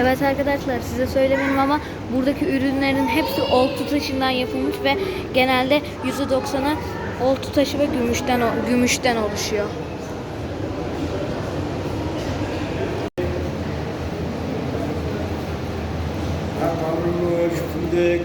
Evet arkadaşlar size söylemedim ama buradaki ürünlerin hepsi oltu taşından yapılmış ve genelde %90'ı oltu taşı ve gümüşten gümüşten oluşuyor. Kavrulmuş, fındık,